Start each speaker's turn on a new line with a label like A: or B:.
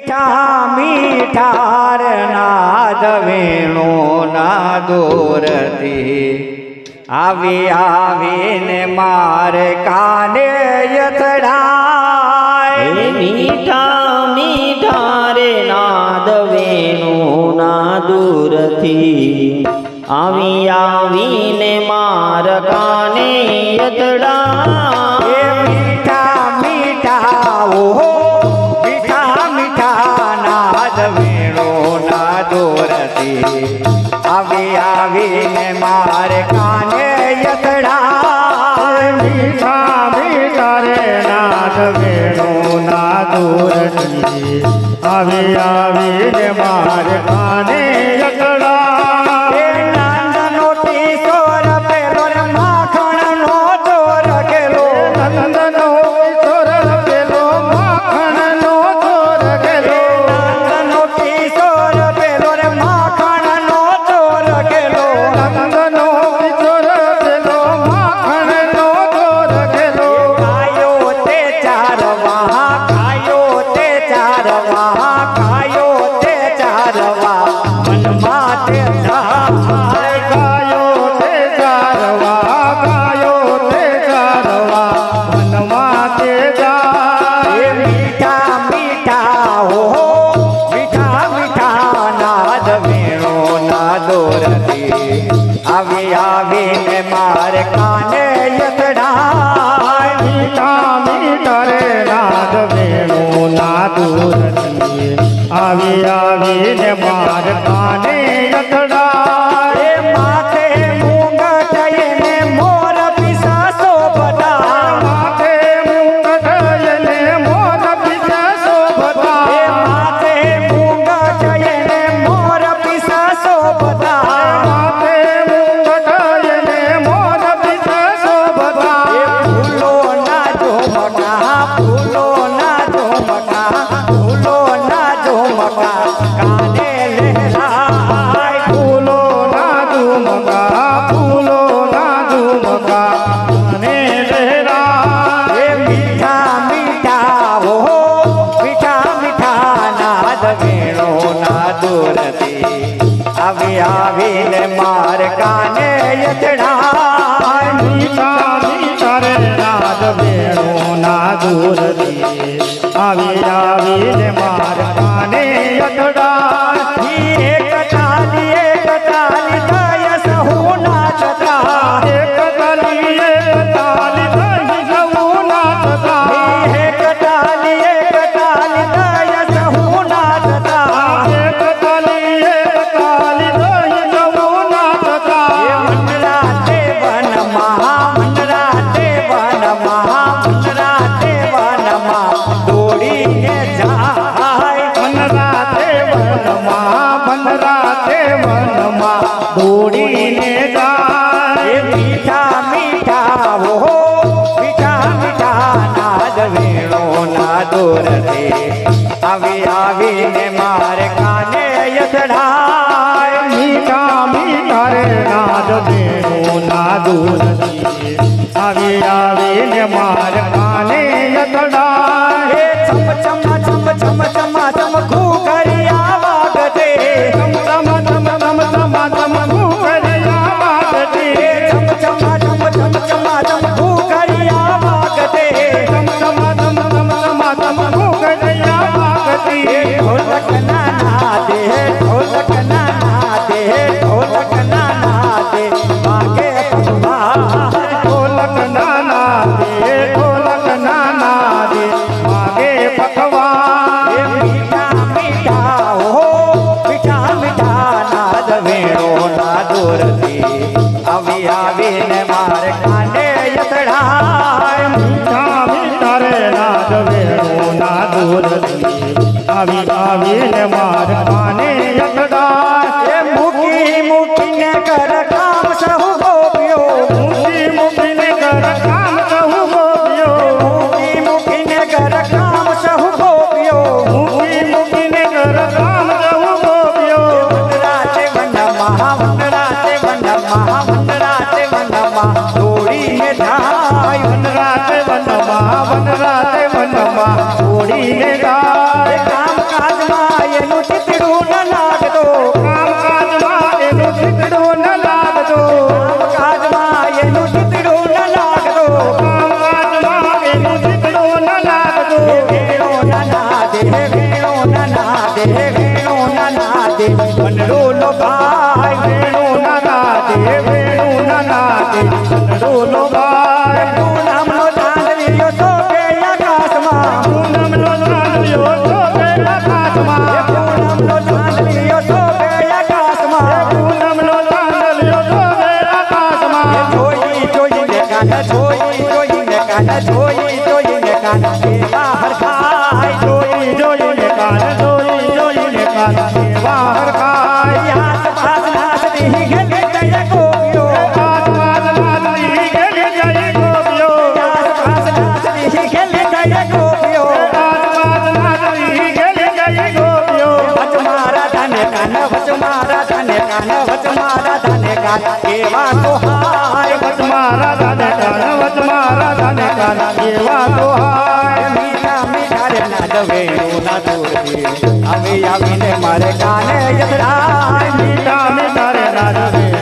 A: મીઠા મીઠાર નાદ વેણો ના દોરતી આવી આવીને મારે કાને યથડાય?
B: મીઠા મીઠારે નાદ વેણો ના દૂરથી. આવી આવીને માર કાને
A: મારે કાને યતડા
C: મીઠા મીઠા રે નાથ વેણો ના દૂરથી. આવી મારે કાને
A: આવી આવીને મારે કાને
C: યતડા આવી આવીને માર કાને
A: આવી આવીને માર કાને યતણા
C: મીઠા મીઠા રે રાત ના દૂર આવી આવીને માર કાને
A: યતણા અંધરાતે વનમાં દોડીને જાય. મીઠા મીઠા ઓહો મીઠા મીઠા નાદ વેણો ના દોરતે આવી આવીને મારે કાને યથડાય.
C: મીઠા મીઠા રે નાદ વેણો ના દોરતે આવી આવીને મારે કાને
A: યથડાય. ચમ ચમ ચમ ચમ ચમ ચમ ખૂકા આવીને માર કાંડે યતડાય
C: આવી તારે નાદ વેણો ના દૂર આવી આવીને માર કાને
A: યતડાય મૂકી મૂકીને કર કામ સહુ
C: કરવા છોડીને ગાય
A: કામ કાજમાં એનું ચિતડું ન લાગતો.
C: કામ કાજમાં એનું ચિતડું ન લાગતો.
A: કામ કાજમાં એનું ચિતડું ન લાગતો.
C: કામ કાજમાં એનું ચિતડું ન લાગતો.
A: ભેણો ના ના દે ભેણો ના
C: ના દે ભેણો ના ના દે મનડો નો
A: ભાઈ ભેણો ના ના દે
C: ભેણો ના ના દે મનડો
A: નો ભાઈ ધને કાન વચ કાન વચ મારા ધને કાન. એવા તો હાય
C: વચ મારા દાને કાન વચ મારા દાને કાન. એવા તો હાય
A: મીઠા મીઠા રે નાદ વેણુ ના દૂરથી આવી આવીને મારે કાને યથરાય.
C: મીઠા મીઠા રે નાદ